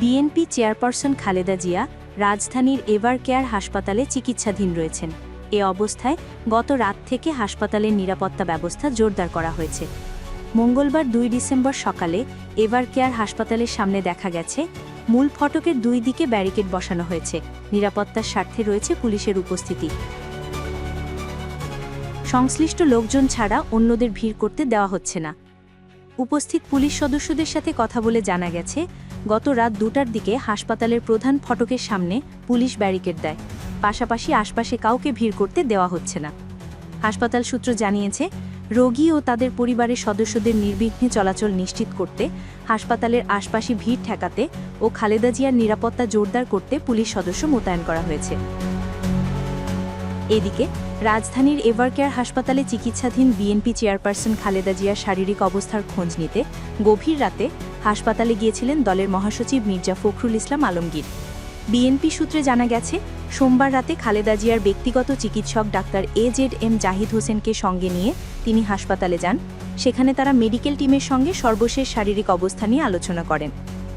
BNP chairperson Khaleda Zia রাজধানীর ever care হাসপাতালে চিকিৎসাধীন রয়েছেন। এ অবস্থায় গত রাত থেকে হাসপাতালের নিরাপত্তা ব্যবস্থা জোরদার করা হয়েছে। মঙ্গলবার দুই ডিসেম্বর সকালে এভার কেয়ার হাসপাতালের সামনে দেখা গেছে, মূল ফটকের দুই দিকে ব্যারিকেড বসানো হয়েছে। নিরাপত্তার স্বার্থে রয়েছে পুলিশের উপস্থিতি। সংশ্লিষ্ট লোকজন ছাড়া অন্যদের ভিড় করতে দেওয়া হচ্ছে না। উপস্থিত পুলিশ সদস্যদের সাথে কথা বলে জানা গেছে, গত রাত দুটার দিকে হাসপাতালের প্রধান ফটকের সামনে পুলিশ ব্যারিকেড দেয়। পাশাপাশি আশপাশে কাউকে ভিড় করতে দেওয়া হচ্ছে না। হাসপাতাল সূত্র জানিয়েছে, রোগী ও তাদের পরিবারের সদস্যদের নির্বিঘ্নে চলাচল নিশ্চিত করতে, হাসপাতালের আশপাশে ভিড় ঠেকাতে ও খালেদা জিয়ার নিরাপত্তা জোরদার করতে পুলিশ সদস্য মোতায়েন করা হয়েছে। এদিকে, রাজধানীর এভারকেয়ার হাসপাতালে চিকিৎসাধীন বিএনপি চেয়ারপারসন খালেদা জিয়ার শারীরিক অবস্থার খোঁজ নিতে গভীর রাতে হাসপাতালে গিয়েছিলেন দলের মহাসচিব মির্জা ফখরুল ইসলাম আলমগীর। বিএনপি সূত্রে জানা গেছে, সোমবার রাতে খালেদা জিয়ার ব্যক্তিগত চিকিৎসক doctor A Z M Zahid হোসেনকে সঙ্গে নিয়ে তিনি হাসপাতালে যান। সেখানে তারা মেডিকেল টিমের সঙ্গে সর্বশেষ শারীরিক অবস্থা নিয়ে আলোচনা করেন।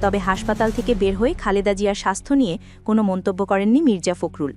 তবে হাসপাতাল থেকে বের হয়ে খালেদা জিয়ার স্বাস্থ্য নিয়ে কোনো মন্তব্য করেননি মির্জা ফখরুল।